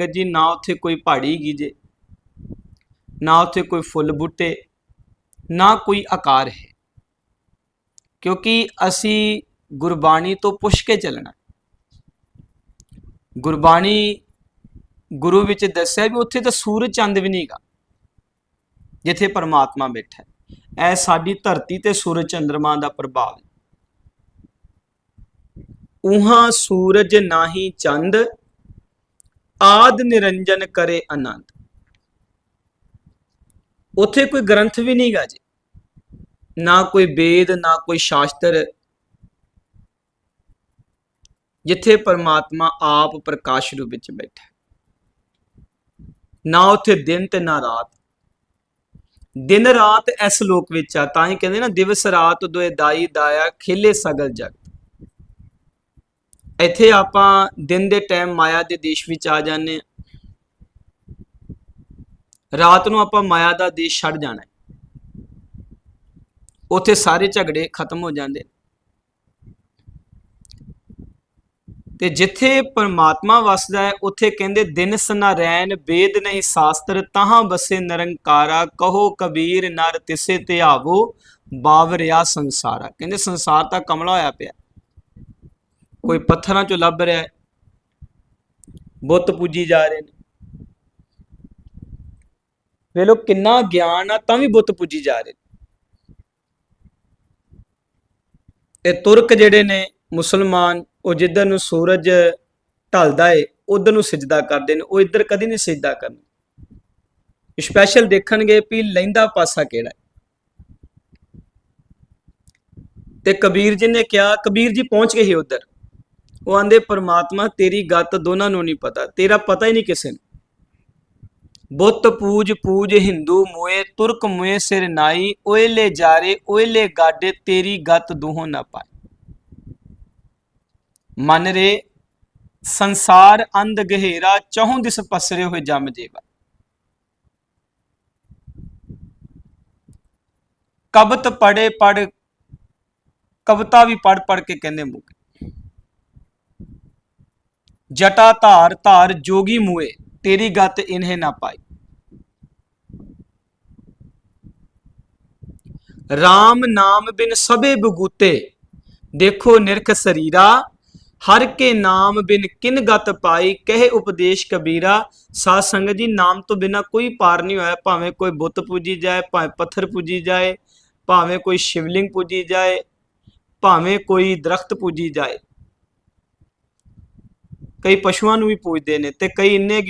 ਸੰਗਤ ਜੀ ਨਾ ਉੱਥੇ ਕੋਈ ਪਹਾੜੀ ਗੀਜੇ, ਨਾ ਉੱਥੇ ਕੋਈ ਫੁੱਲ ਬੂਟੇ, ਨਾ ਕੋਈ ਆਕਾਰ ਹੈ। ਕਿਉਂਕਿ ਅਸੀਂ ਗੁਰਬਾਣੀ ਤੋਂ ਪੁੱਛ ਕੇ ਚੱਲਣਾ। ਗੁਰਬਾਣੀ ਗੁਰੂ ਵਿੱਚ ਦੱਸਿਆ ਵੀ ਉੱਥੇ ਤਾਂ ਸੂਰਜ ਚੰਦ ਵੀ ਨਹੀਂਗਾ ਜਿੱਥੇ ਪਰਮਾਤਮਾ ਬੈਠਾ ਹੈ। ਇਹ ਸਾਡੀ ਧਰਤੀ ਤੇ ਸੂਰਜ ਚੰਦਰਮਾ ਦਾ ਪ੍ਰਭਾਵ ਹੈ। ਉਹਾਂ ਸੂਰਜ ਨਾਹੀ ਚੰਦ ਆਦ ਨਿਰੰਜਨ ਕਰੇ ਆਨੰਦ। ਉੱਥੇ ਕੋਈ ਗ੍ਰੰਥ ਵੀ ਨਹੀਂਗਾ ਜੀ। ਨਾ ਕੋਈ ਵੇਦ, ਨਾ ਕੋਈ ਸ਼ਾਸਤਰ। ਜਿੱਥੇ ਪਰਮਾਤਮਾ ਆਪ ਪ੍ਰਕਾਸ਼ ਰੂਪ ਵਿੱਚ ਬੈਠਾ। ਨਾ ਉੱਥੇ ਦਿਨ ਤੇ ਨਾ ਰਾਤ। ਦਿਨ ਰਾਤ ਇਸ ਲੋਕ ਵਿੱਚ ਆ, ਤਾਂ ਹੀ ਕਹਿੰਦੇ ਨਾ, ਦਿਵਸ ਰਾਤ ਦੋਏ ਦਾਈ ਦਾਇਆ ਖੇਲੇ ਸਗਲ ਜਗ। ਇੱਥੇ ਆਪਾਂ ਦਿਨ ਦੇ ਟਾਈਮ ਮਾਇਆ ਦੇ ਦੇਸ਼ ਵਿੱਚ ਆ ਜਾਂਦੇ ਹਾਂ। ਰਾਤ ਨੂੰ ਆਪਾਂ ਮਾਇਆ ਦਾ ਦੇਸ਼ ਛੱਡ ਜਾਣਾ ਉੱਥੇ ਸਾਰੇ ਝਗੜੇ ਖਤਮ ਹੋ ਜਾਂਦੇ ਤੇ ਜਿੱਥੇ ਪਰਮਾਤਮਾ ਵਸਦਾ ਹੈ, ਉੱਥੇ ਕਹਿੰਦੇ ਦਿਨ ਸਨਾਰੈਣ ਵੇਦ ਨਹੀਂ ਸ਼ਾਸਤਰ, ਤਾਹਾਂ ਬਸੇ ਨਿਰੰਕਾਰਾ, ਕਹੋ ਕਬੀਰ, ਨਰ ਤਿਸੇ ਧਿਆਵੋ ਬਾਵਰਿਆ ਸੰਸਾਰਾ। ਕਹਿੰਦੇ ਸੰਸਾਰ ਤਾਂ ਕਮਲਾ ਹੋਇਆ ਪਿਆ। ਕੋਈ ਪੱਥਰਾਂ ਚੋਂ ਲੱਭ ਰਿਹਾ ਹੈ। ਬੁੱਤ ਪੂਜੀ ਜਾ ਰਹੇ ਨੇ। ਵੇਲੋ ਕਿੰਨਾ ਗਿਆਨ ਆ, ਤਾਂ ਵੀ ਬੁੱਤ ਪੂਜੀ ਜਾ ਰਹੇ ਨੇ। ਇਹ ਤੁਰਕ ਜਿਹੜੇ ਨੇ, ਮੁਸਲਮਾਨ, ਉਹ ਜਿੱਧਰ ਨੂੰ ਸੂਰਜ ਢਲਦਾ ਏ, ਉਧਰ ਨੂੰ ਸਜਦਾ ਕਰਦੇ ਨੇ, ਉਹ ਇੱਧਰ ਕਦੀ ਨਹੀਂ ਸਜਦਾ ਕਰਨਾ ਸਪੈਸ਼ਲ ਦੇਖਣਗੇ ਵੀ ਲੈਂਦਾ ਪਾਸਾ ਕਿਹੜਾ ਤੇ ਕਬੀਰ ਜੀ ਨੇ ਕਿਹਾ, ਕਬੀਰ ਜੀ ਪਹੁੰਚ ਗਏ ਸੀ ਉਧਰ। ਉਹ ਆਂਦੇ, ਪਰਮਾਤਮਾ, ਤੇਰੀ ਗੱਤ ਦੋਨਾਂ ਨੂੰ ਨਹੀਂ ਪਤਾ। ਤੇਰਾ ਪਤਾ ਹੀ ਨਹੀਂ ਕਿਸੇ ਨੂੰ। ਬੁੱਤ ਪੂਜ ਪੂਜ ਹਿੰਦੂ ਮੋਏ, ਤੁਰਕ ਮੋਏ ਸਿਰ ਨਾਈ, ਓਇਲੇ ਜਾਰੇ, ਓਇਲੇ ਗਾਡੇ, ਤੇਰੀ ਗੱਤ ਦੋਹੋਂ ਨਾ ਪਾਏ। ਮਨ ਰੇ, ਸੰਸਾਰ ਅੰਧ ਗਹਿਰਾ, ਚਹੁੰ ਦਿਸ ਪਸਰੇ ਹੋਏ ਜਮ ਜੇਵਾ। ਕਬਤ ਪੜੇ ਪੜ, ਕਵਿਤਾ ਵੀ ਪੜ ਪੜ ਕੇ ਕਹਿੰਦੇ ਮੁਕ ਜਟਾ ਧਾਰ ਧਾਰ ਜੋਗੀ ਮੂਏ, ਤੇਰੀ ਗੱਤ ਇਨਹੇ ਨਾ ਪਾਈ। RAM ਨਾਮ ਬਿਨ ਸਭੇ ਬਗੂਤੇ, ਦੇਖੋ ਨਿਰਖ ਸਰੀਰਾ, ਹਰ ਕੇ ਨਾਮ ਬਿਨ ਕਿਨ ਗਤ ਪਾਈ, ਕਹੇ ਉਪਦੇਸ਼ ਕਬੀਰਾ। ਸਾਧ ਸੰਗਤ ਜੀ, ਨਾਮ ਤੋਂ ਬਿਨਾ ਕੋਈ ਪਾਰ ਨਹੀਂ ਹੋਇਆ, ਭਾਵੇਂ ਕੋਈ ਬੁੱਤ ਪੂਜੀ ਜਾਏ, ਭਾਵੇਂ ਪੱਥਰ ਪੂਜੀ ਜਾਏ, ਭਾਵੇਂ ਕੋਈ ਸ਼ਿਵਲਿੰਗ ਪੂਜੀ ਜਾਏ, ਭਾਵੇਂ ਕੋਈ ਦਰਖਤ ਪੂਜੀ ਜਾਏ। ਕਈ ਪਸ਼ੂਆਂ ਨੂੰ ਵੀ ਪੂਜਦੇ ਨੇ ਤੇ ਕਈ ਇੰਨੇ